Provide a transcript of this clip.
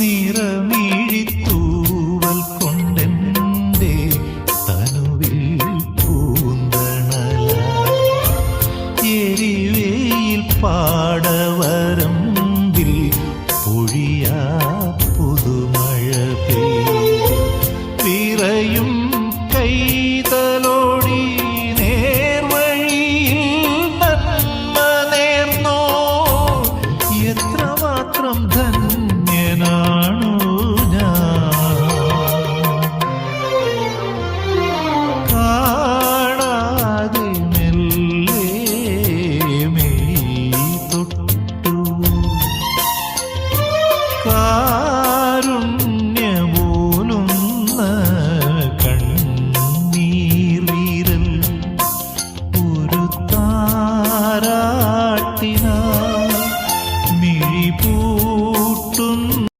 നിറമിഴിത്തൂവൽ കൊണ്ടെന്റെ തനുവിൽ പൂന്തണല. എരിവേയിൽ പാടവരമ്പിൽ പൊഴിയാ പുതുമഴ പിറയും കൈതലോടി നേർവഴിയിൽ നന്മ നേർന്നോ? എത്ര മാത്രം ധന്യ cantar.